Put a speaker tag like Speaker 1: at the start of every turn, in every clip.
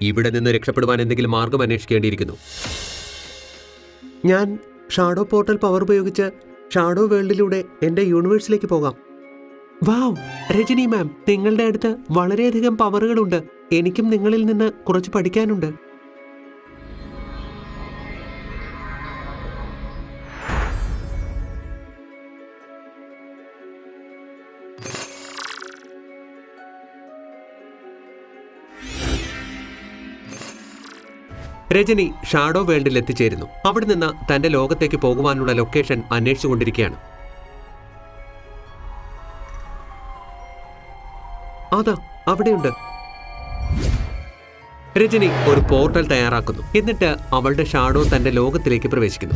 Speaker 1: ഇവിടെ നിന്ന് രക്ഷപ്പെടുവാൻ എന്തെങ്കിലും മാർഗം അന്വേഷിക്കേണ്ടിയിരിക്കുന്നു.
Speaker 2: ഞാൻ ഷാഡോ പോർട്ടൽ പവർ ഉപയോഗിച്ച് ഷാഡോ വേൾഡിലൂടെ എന്റെ യൂണിവേഴ്സിലേക്ക് പോകാം. വാവ് രജനി മാം നിങ്ങളുടെ അടുത്ത് വളരെയധികം പവറുകളുണ്ട്. എനിക്കും നിങ്ങളിൽ നിന്ന് കുറച്ച് പഠിക്കാനുണ്ട്.
Speaker 1: രജനി ഷാഡോ വേൾഡിൽ എത്തിച്ചേരുന്നു. അവിടെ നിന്ന് തന്റെ ലോകത്തേക്ക് പോകുവാനുള്ള ലൊക്കേഷൻ അന്വേഷിച്ചുകൊണ്ടിരിക്കുകയാണ്.
Speaker 2: അതാ അവിടെയുണ്ട്.
Speaker 1: രജനി ഒരു പോർട്ടൽ തയ്യാറാക്കുന്നു. എന്നിട്ട് അവളുടെ ഷാഡോ തന്റെ ലോകത്തിലേക്ക് പ്രവേശിക്കുന്നു.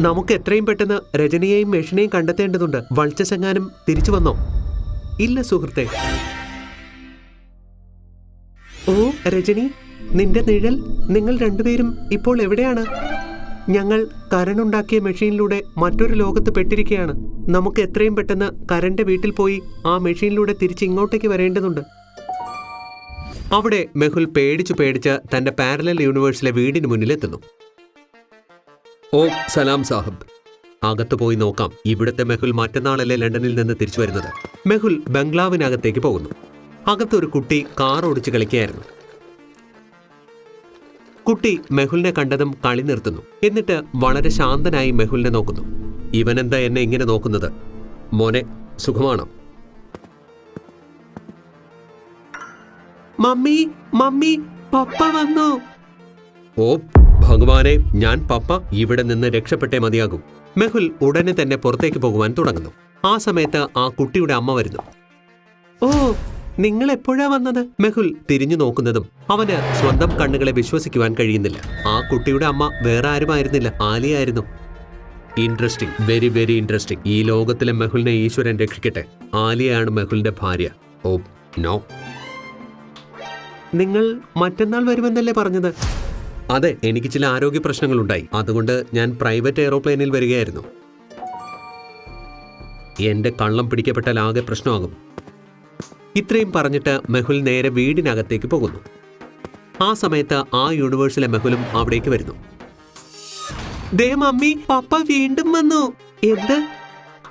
Speaker 2: നമുക്ക് എത്രയും പെട്ടെന്ന് രജനിയെയും മെഷിനെയും കണ്ടെത്തേണ്ടതുണ്ട്. വൾച്ചസെങ്ങാനും തിരിച്ചു വന്നോ? ഇല്ല സുഹൃത്തെ. ഓ രജനി നിന്റെ നിഴൽ നിങ്ങൾ രണ്ടുപേരും ഇപ്പോൾ എവിടെയാണ്? ഞങ്ങൾ കരണ്ടുണ്ടാക്കിയ മെഷീനിലൂടെ മറ്റൊരു ലോകത്ത് പെട്ടിരിക്കുകയാണ് നമുക്ക് എത്രയും പെട്ടെന്ന് കരന്റെ വീട്ടിൽ പോയി ആ മെഷീനിലൂടെ തിരിച്ച് ഇങ്ങോട്ടേക്ക് വരേണ്ടതുണ്ട്.
Speaker 1: അവിടെ മെഹുൽ പേടിച്ചു പേടിച്ച് തന്റെ പാരലൽ യൂണിവേഴ്സിലെ വീടിന് മുന്നിലെത്തുന്നു. ഓ സലാം സാഹിബ്. അകത്ത് പോയി നോക്കാം. ഇവിടുത്തെ മെഹുൽ മറ്റന്നാളല്ലേ ലണ്ടനിൽ നിന്ന് തിരിച്ചു വരുന്നത്. മെഹുൽ ബംഗ്ലാവിനകത്തേക്ക് പോകുന്നു. അകത്തൊരു കുട്ടി കാർ ഓടിച്ച് കളിക്കുകയായിരുന്നു. കുട്ടി മെഹുലിനെ കണ്ടതും കളി നിർത്തുന്നു. എന്നിട്ട് വളരെ ശാന്തനായി മെഹുലിനെ നോക്കുന്നു. ഇവനെന്താ എന്നെ ഇങ്ങനെ നോക്കുന്നത്? മോനെ സുഖമാണോ?
Speaker 2: മമ്മി മമ്മി പപ്പ വന്നു?
Speaker 1: ഓ ഭഗവാനെ ഞാൻ പപ്പ ഇവിടെ നിന്ന് രക്ഷപ്പെട്ടേ മതിയാകൂ. മെഹുൽ ഉടനെ തന്നെ പുറത്തേക്ക് പോകുവാൻ തുടങ്ങുന്നു. ആ സമയത്ത് ആ കുട്ടിയുടെ അമ്മ വരുന്നു.
Speaker 2: ഓ നിങ്ങൾ എപ്പോഴാ വന്നത്?
Speaker 1: മെഹുൽ തിരിഞ്ഞു നോക്കുന്നതും അവന് സ്വന്തം കണ്ണുകളെ വിശ്വസിക്കുവാൻ കഴിയുന്നില്ല. ആ കുട്ടിയുടെ അമ്മ വേറെ ആരുമായിരുന്നില്ല. ആലിയായിരുന്നു. ഇൻട്രസ്റ്റിംഗ്. Very very interesting. ഈ ലോകത്തിലെ മെഹുലിനെ ഈശ്വരൻ രക്ഷിക്കട്ടെ. ആലിയയാണ് മെഹുലിന്റെ ഭാര്യ. Oh no.
Speaker 2: നിങ്ങൾ മറ്റന്നാൾ വരുമെന്നല്ലേ പറഞ്ഞത്?
Speaker 1: അതെ എനിക്ക് ചില ആരോഗ്യ പ്രശ്നങ്ങളുണ്ടായി. അതുകൊണ്ട് ഞാൻ പ്രൈവറ്റ് എയറോപ്ലെയിനിൽ വരികയായിരുന്നു. എന്റെ കള്ളം പിടിക്കപ്പെട്ടാൽ ആകെ പ്രശ്നമാകും. ഇത്രയും പറഞ്ഞിട്ട് മെഹുൽ നേരെ വീടിനകത്തേക്ക് പോകുന്നു. ആ സമയത്ത് ആ യൂണിവേഴ്സിലെ മെഹുലും അവിടേക്ക് വരുന്നു.
Speaker 2: ദേ മമ്മി പപ്പ വീണ്ടും വന്നു. എന്ത്?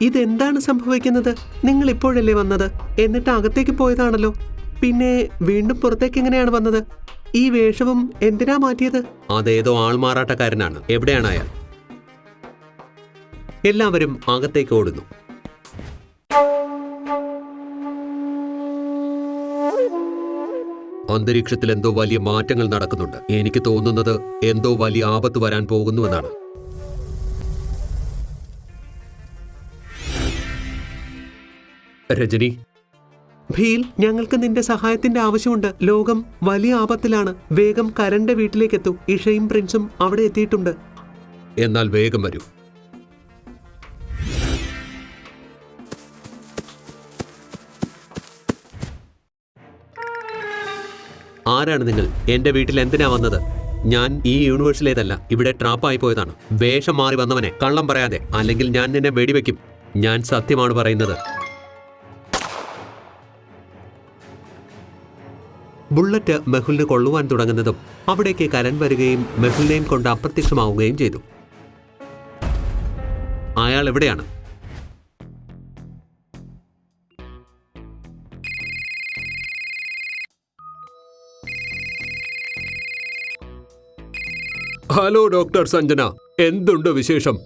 Speaker 2: ഇതെന്താണ് സംഭവിക്കുന്നത്? നിങ്ങൾ ഇപ്പോഴല്ലേ വന്നത്? എന്നിട്ട് അകത്തേക്ക് പോയതാണല്ലോ. പിന്നെ വീണ്ടും പുറത്തേക്ക് എങ്ങനെയാണ് വന്നത്? ഈ വേഷവും എന്തിനാ മാറ്റിയത്?
Speaker 1: അതേതോ ആൾമാറാട്ടക്കാരനാണ് എവിടെയാണ് അയാൾ? എല്ലാവരും അകത്തേക്ക് ഓടുന്നു. അന്തരീക്ഷത്തിൽ എന്തോ വലിയ മാറ്റങ്ങൾ നടക്കുന്നുണ്ട്. എനിക്ക് തോന്നുന്നത് എന്തോ വലിയ ആപത്ത് വരാൻ പോകുന്നുവെന്നാണ് രജനി
Speaker 2: ഭീൽ ഞങ്ങൾക്ക് നിന്റെ സഹായത്തിന്റെ ആവശ്യമുണ്ട്. ലോകം വലിയ ആപത്തിലാണ്. വേഗം കരന്റെ വീട്ടിലേക്ക് എത്തൂ ഇഷയും പ്രിൻസും അവിടെ എത്തിയിട്ടുണ്ട്.
Speaker 1: എന്നാൽ വേഗം വരൂ. ആരാണ് നിങ്ങൾ? എന്റെ വീട്ടിൽ എന്തിനാ വന്നത്? ഞാൻ ഈ യൂണിവേഴ്സിലേതല്ല. ഇവിടെ ട്രാപ്പായി പോയതാണ്. വേഷം മാറി വന്നവനെ കള്ളം പറയാതെ. അല്ലെങ്കിൽ ഞാൻ നിന്നെ വെടിവെക്കും. ഞാൻ സത്യമാണ് പറയുന്നത്. ബുള്ളറ്റ് മെഹുലിന് കൊള്ളുവാൻ തുടങ്ങുന്നതും അവിടേക്ക് കരൻ വരികയും മെഹുലിനെയും കൊണ്ട് അപ്രത്യക്ഷമാവുകയും ചെയ്തു. അയാൾ എവിടെയാണ്? Hello doctor Sanjana. എന്തുണ്ട് വിശേഷം?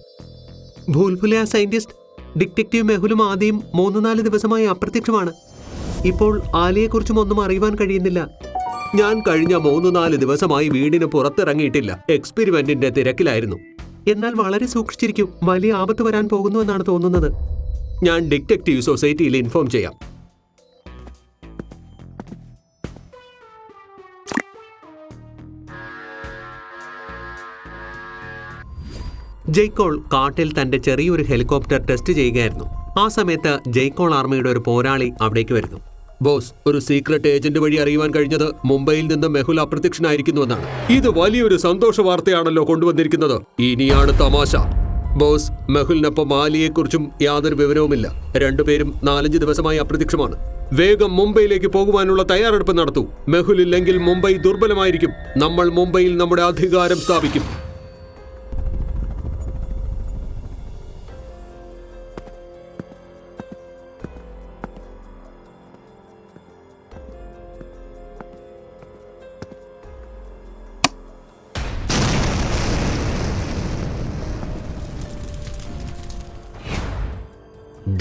Speaker 2: ഭൂൽഭുലിയ സയന്റിസ്റ്റ് ഡിറ്റക്റ്റീവ് മെഹുലും ആദ്യം മൂന്ന് നാല് ദിവസമായി അപ്രത്യക്ഷമാണ്. ഇപ്പോൾ ആലിയെക്കുറിച്ചും ഒന്നും അറിയുവാൻ കഴിയുന്നില്ല.
Speaker 1: ഞാൻ കഴിഞ്ഞ മൂന്ന് നാല് ദിവസമായി വീടിന് പുറത്തിറങ്ങിയിട്ടില്ല. എക്സ്പെരിമെന്റിന്റെ തിരക്കിലായിരുന്നു.
Speaker 2: എന്നാൽ വളരെ സൂക്ഷിച്ചിരിക്കും. വലിയ ആപത്ത് വരാൻ പോകുന്നുവെന്നാണ് തോന്നുന്നത്.
Speaker 1: ഞാൻ ഡിറ്റക്റ്റീവ് സൊസൈറ്റിയിൽ ഇൻഫോം ചെയ്യാം. ജയ്ക്കോൾ കാട്ടിൽ തന്റെ ചെറിയൊരു ഹെലികോപ്റ്റർ ടെസ്റ്റ് ചെയ്യുകയായിരുന്നു. ആ സമയത്ത് ജയ്ക്കോൾ ആർമിയുടെ ഒരു പോരാളി അവിടേക്ക് വരുന്നു. ബോസ് ഒരു സീക്രട്ട് ഏജന്റ് വഴി അറിയുവാൻ കഴിഞ്ഞത് മുംബൈയിൽ നിന്ന് മെഹുൽ അപ്രത്യക്ഷനായിരിക്കുന്നുവെന്നാണ് ഇത് വലിയൊരു സന്തോഷ വാർത്തയാണല്ലോ കൊണ്ടുവന്നിരിക്കുന്നത്. ഇനിയാണ് തമാശ. ബോസ് മെഹുലിനൊപ്പം മാലിയെക്കുറിച്ചും യാതൊരു വിവരവുമില്ല. രണ്ടുപേരും നാലഞ്ച് ദിവസമായി അപ്രത്യക്ഷമാണ്. വേഗം മുംബൈയിലേക്ക് പോകുവാനുള്ള തയ്യാറെടുപ്പ് നടത്തൂ. മെഹുൽ ഇല്ലെങ്കിൽ മുംബൈ ദുർബലമായിരിക്കും. നമ്മൾ മുംബൈയിൽ നമ്മുടെ അധികാരം സ്ഥാപിക്കും.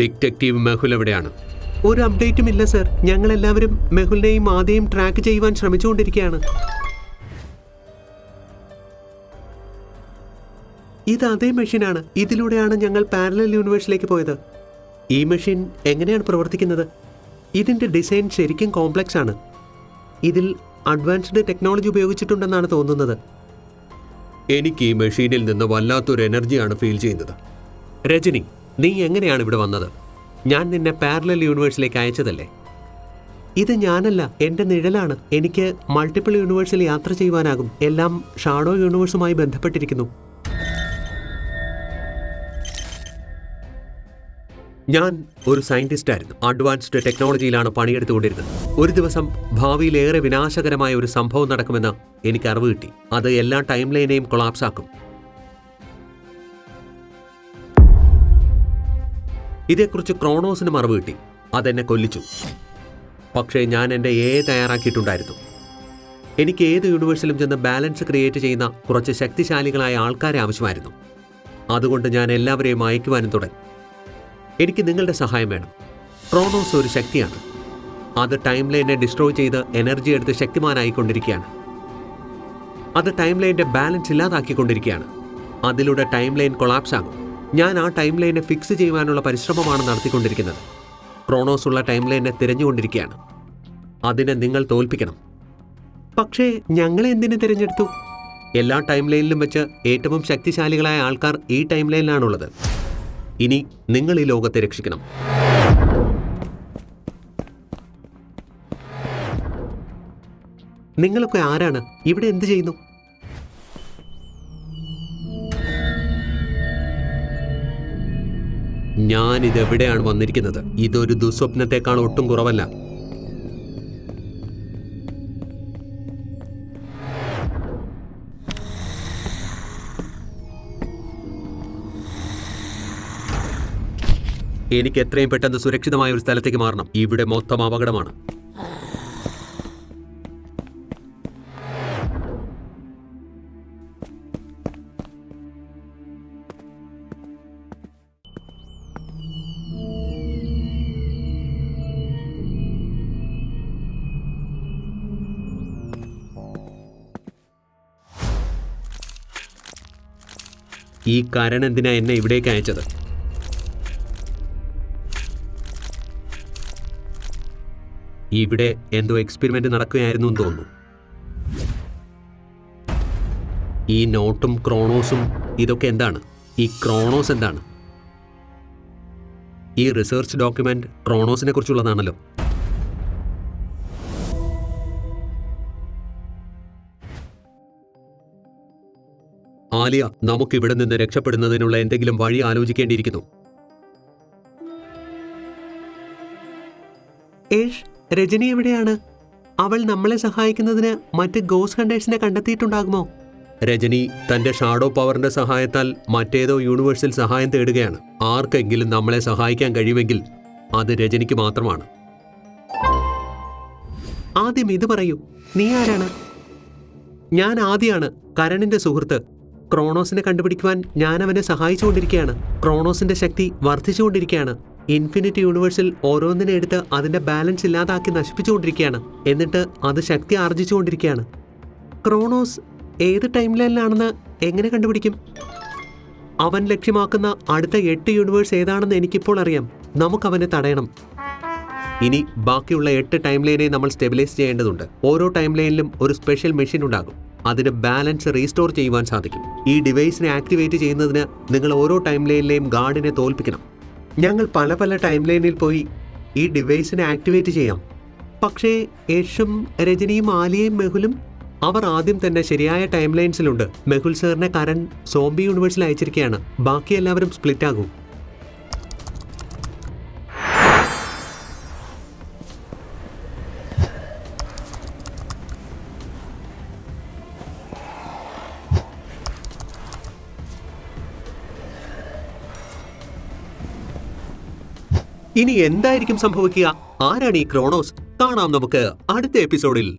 Speaker 1: ഡിറ്റക്റ്റീവ് മെഹുൽ എവിടെയാണ്?
Speaker 2: ഒരു അപ്ഡേറ്റും ഇല്ല സർ. ഞങ്ങൾ എല്ലാവരും മെഹുലിനെയും ആദ്യം ട്രാക്ക് ചെയ്യുവാൻ ശ്രമിച്ചുകൊണ്ടിരിക്കുകയാണ്. ഇത് അതേ മെഷീനാണ്. ഇതിലൂടെയാണ് ഞങ്ങൾ പാരലൽ യൂണിവേഴ്സിലേക്ക് പോയത്. ഈ മെഷീൻ എങ്ങനെയാണ് പ്രവർത്തിക്കുന്നത്? ഇതിന്റെ ഡിസൈൻ ശരിക്കും കോംപ്ലക്സ് ആണ്. ഇതിൽ അഡ്വാൻസ്ഡ് ടെക്നോളജി ഉപയോഗിച്ചിട്ടുണ്ടെന്നാണ് തോന്നുന്നത്.
Speaker 1: എനിക്ക് ഈ മെഷീനിൽ നിന്ന് വല്ലാത്തൊരു എനർജിയാണ് ഫീൽ ചെയ്യുന്നത്.
Speaker 2: രജനി നീ എങ്ങനെയാണ് ഇവിടെ വന്നത്? ഞാൻ നിന്നെ പാരലൽ യൂണിവേഴ്സിലേക്ക് അയച്ചതല്ലേ? ഇത് ഞാനല്ല എന്റെ നിഴലാണ്. എനിക്ക് മൾട്ടിപ്പിൾ യൂണിവേഴ്സിൽ യാത്ര ചെയ്യുവാനാകും. എല്ലാം ഷാഡോ യൂണിവേഴ്സുമായി ബന്ധപ്പെട്ടിരിക്കുന്നു.
Speaker 1: ഞാൻ ഒരു സയന്റിസ്റ്റ് ആയിരുന്നു. അഡ്വാൻസ്ഡ് ടെക്നോളജിയിലാണ് പണിയെടുത്തുകൊണ്ടിരുന്നത്. ഒരു ദിവസം ഭാവിയിൽ ഏറെ വിനാശകരമായ ഒരു സംഭവം നടക്കുമെന്ന് എനിക്ക് അറിവ് കിട്ടി. അത് എല്ലാ ടൈം ലൈനെയും കൊളാപ്സ് ഇതേക്കുറിച്ച് ക്രോണോസിന് മറവ് കിട്ടി. അതെന്നെ കൊല്ലിച്ചു. പക്ഷേ ഞാൻ എന്റെ എ തയ്യാറാക്കിയിട്ടുണ്ടായിരുന്നു. എനിക്ക് ഏത് യൂണിവേഴ്സിലും ചെന്ന് ബാലൻസ് ക്രിയേറ്റ് ചെയ്യുന്ന കുറച്ച് ശക്തിശാലികളായ ആൾക്കാരെ ആവശ്യമായിരുന്നു. അതുകൊണ്ട് ഞാൻ എല്ലാവരെയും അയക്കുവാനും തുടങ്ങി. എനിക്ക് നിങ്ങളുടെ സഹായം വേണം. ക്രോണോസ് ഒരു ശക്തിയാണ്. അത് ടൈം ലൈനെ ഡിസ്ട്രോയ് ചെയ്ത് എനർജി എടുത്ത് ശക്തിമാനായിക്കൊണ്ടിരിക്കുകയാണ്. അത് ടൈം ലൈന്റെ ബാലൻസ് ഇല്ലാതാക്കിക്കൊണ്ടിരിക്കുകയാണ്. അതിലൂടെ ടൈം ലൈൻ കൊളാപ്സ് ആകും ഞാൻ ആ ടൈം ലൈനെ ഫിക്സ് ചെയ്യുവാനുള്ള പരിശ്രമമാണ് നടത്തിക്കൊണ്ടിരിക്കുന്നത്. ക്രോണോസ് ഉള്ള ടൈം ലൈനെ തിരഞ്ഞുകൊണ്ടിരിക്കുകയാണ്. അതിനെ നിങ്ങൾ തോൽപ്പിക്കണം.
Speaker 2: പക്ഷേ ഞങ്ങളെ എന്തിനു തിരഞ്ഞെടുത്തു?
Speaker 1: എല്ലാ ടൈം ലൈനിലും വെച്ച് ഏറ്റവും ശക്തിശാലികളായ ആൾക്കാർ ഈ ടൈം ലൈനിലാണുള്ളത് ഇനി നിങ്ങൾ ഈ ലോകത്തെ രക്ഷിക്കണം.
Speaker 2: നിങ്ങളൊക്കെ ആരാണ്? ഇവിടെ എന്ത് ചെയ്യുന്നു?
Speaker 1: ഞാൻ ഇതെവിടെയാണ് വന്നിരിക്കുന്നത്? ഇതൊരു ദുസ്വപ്നത്തെക്കാൾ ഒട്ടും കുറവല്ല. എനിക്ക് എത്രയും പെട്ടെന്ന് സുരക്ഷിതമായ ഒരു സ്ഥലത്തേക്ക് മാറണം. ഇവിടെ മൊത്തം അപകടമാണ്. ഈ കരൺ എന്തിനാ എന്നെ ഇവിടേക്ക് അയച്ചത്? ഇവിടെ എന്തോ എക്സ്പെരിമെന്റ് നടക്കുകയായിരുന്നു എന്ന് തോന്നുന്നു. ഈ നോട്ടും ക്രോണോസും ഇതൊക്കെ എന്താണ്? ഈ ക്രോണോസ് എന്താണ്? ഈ റിസർച്ച് ഡോക്യുമെന്റ് ക്രോണോസിനെ കുറിച്ചുള്ളതാണല്ലോ. ആലിയ നമുക്ക് ഇവിടെ നിന്ന് രക്ഷപ്പെടുന്നതിനുള്ള എന്തെങ്കിലും വഴി ആലോചിക്കേണ്ടിയിരിക്കുന്നു.
Speaker 2: ഏഷ് രജനി എവിടെയാണ്? അവൾ നമ്മളെ സഹായിക്കുന്നതിന് മറ്റ് ഗോസ് ഹണ്ടേഴ്സിനെ കണ്ടെത്തിയിട്ടുണ്ടാകുമോ?
Speaker 1: രജനി തന്റെ ഷാഡോ പവറിന്റെ സഹായത്താൽ മറ്റേതോ യൂണിവേഴ്സിൽ സഹായം തേടുകയാണ്. ആർക്കെങ്കിലും നമ്മളെ സഹായിക്കാൻ കഴിയുമെങ്കിൽ അത് രജനിക്ക് മാത്രമാണ്.
Speaker 2: ആദ്യം ഇത് പറയൂ. നീ ആരാണ്? ഞാൻ ആദ്യമാണ് കരണിന്റെ സുഹൃത്ത്. ക്രോണോസിനെ കണ്ടുപിടിക്കുവാൻ ഞാൻ അവനെ സഹായിച്ചുകൊണ്ടിരിക്കുകയാണ്. ക്രോണോസിന്റെ ശക്തി വർദ്ധിച്ചുകൊണ്ടിരിക്കുകയാണ്. ഇൻഫിനിറ്റ് യൂണിവേഴ്സിൽ ഓരോന്നിനെ എടുത്ത് അതിന്റെ ബാലൻസ് ഇല്ലാതാക്കി നശിപ്പിച്ചുകൊണ്ടിരിക്കുകയാണ്. എന്നിട്ട് അത് ശക്തി ആർജിച്ചുകൊണ്ടിരിക്കുകയാണ്. ക്രോണോസ് ഏത് ടൈം ലൈനിലാണെന്ന് എങ്ങനെ കണ്ടുപിടിക്കും? അവൻ ലക്ഷ്യമാക്കുന്ന അടുത്ത എട്ട് യൂണിവേഴ്സ് ഏതാണെന്ന് എനിക്കിപ്പോൾ അറിയാം. നമുക്ക് അവനെ തടയണം.
Speaker 1: ഇനി ബാക്കിയുള്ള എട്ട് ടൈം ലൈനെ നമ്മൾ സ്റ്റെബിലൈസ് ചെയ്യേണ്ടതുണ്ട്. ഓരോ ടൈം ലൈനിലും ഒരു സ്പെഷ്യൽ മെഷീൻ ഉണ്ടാകും. അതിന് ബാലൻസ് റീസ്റ്റോർ ചെയ്യുവാൻ സാധിക്കും. ഈ ഡിവൈസിനെ ആക്ടിവേറ്റ് ചെയ്യുന്നതിന് നിങ്ങൾ ഓരോ ടൈം ലൈനിലെയും ഗാർഡിനെ തോൽപ്പിക്കണം.
Speaker 2: ഞങ്ങൾ പല പല ടൈം ലൈനിൽ പോയി ഈ ഡിവൈസിനെ ആക്ടിവേറ്റ് ചെയ്യാം. പക്ഷേ യേശും രജനിയും ആലിയയും മെഹുലും
Speaker 1: അവർ ആദ്യം തന്നെ ശരിയായ ടൈം ലൈൻസിലുണ്ട്. മെഹുൽ സാറിനെ കരൺ സോംബി യൂണിവേഴ്സിൽ അയച്ചിരിക്കുകയാണ് ബാക്കി എല്ലാവരും സ്പ്ലിറ്റ് ആകും ഇനി എന്തായിരിക്കും സംഭവിക്കുക? ആരാണ് ഈ ക്രോണോസ്? കാണാം നമുക്ക് അടുത്ത എപ്പിസോഡിൽ.